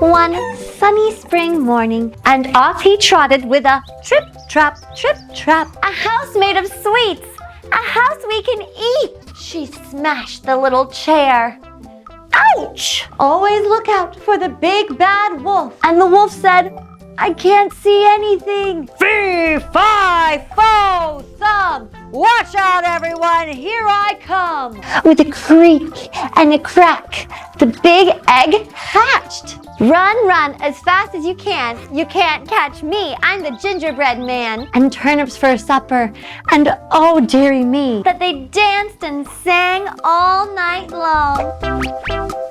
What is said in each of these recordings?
One sunny spring morning, and off he trotted with a trip, trap, trip, trap. A house made of sweets, a house we can eat. She smashed the little chair. Ouch! Always look out for the big bad wolf. And the wolf said, I can't see anything. Fee, fi, fo, thumb. Watch out, everyone. Here I come. With a creak and a crack, the big egg hatched. Run, run as fast as you can. You can't catch me. I'm the gingerbread man. And turnips for supper. And oh, dearie me, that they danced and sang all night long.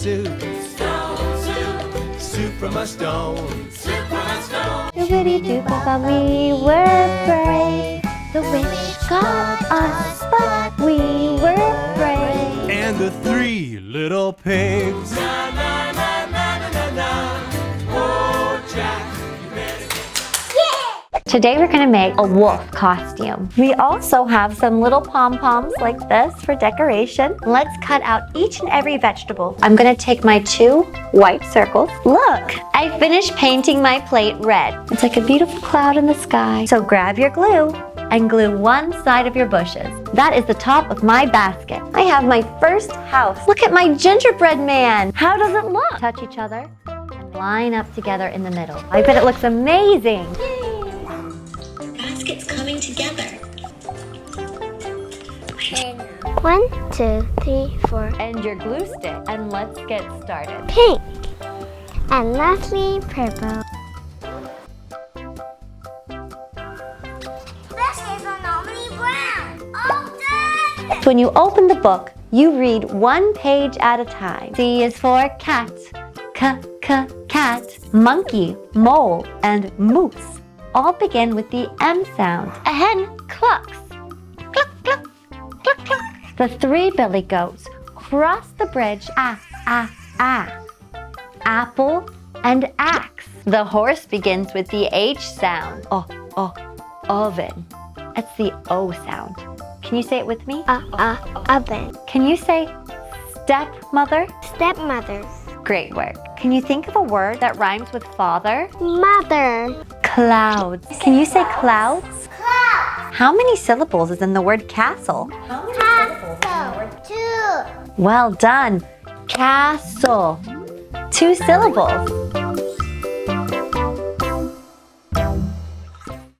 Soup. Stone soup. Soup from a stone. Soup from a stone. Doobity doo but we were brave. The witch got us, but we were brave. And the three little pigs. Today we're gonna make a wolf costume. We also have some little pom-poms like this for decoration. Let's cut out each and every vegetable. I'm gonna take my two white circles. Look, I finished painting my plate red. It's like a beautiful cloud in the sky. So grab your glue and glue one side of your bushes. That is the top of my basket. I have my first house. Look at my gingerbread man. How does it look? Touch each other and line up together in the middle. I bet it looks amazing. Baskets coming together. One, two, three, four. and your glue stick and let's get started. Pink. And lastly, purple. Baskets are normally brown. All done! When you open the book, you read one page at a time. C is for cat, k k cat, monkey, mole, and moose. All begin with the M sound. A hen clucks. Cluck, cluck, cluck, cluck. The three billy goats cross the bridge. Ah, ah, ah. Apple and axe. The horse begins with the H sound. Oh, oh, oven. That's the O sound. Can you say it with me? Uh, uh, oven. Can you say stepmother? Stepmother. Great work. Can you think of a word that rhymes with father? Mother. Clouds. Can you say clouds? Cloud. How many syllables is in the word castle? Castle. Two. Well done. Castle. Two syllables.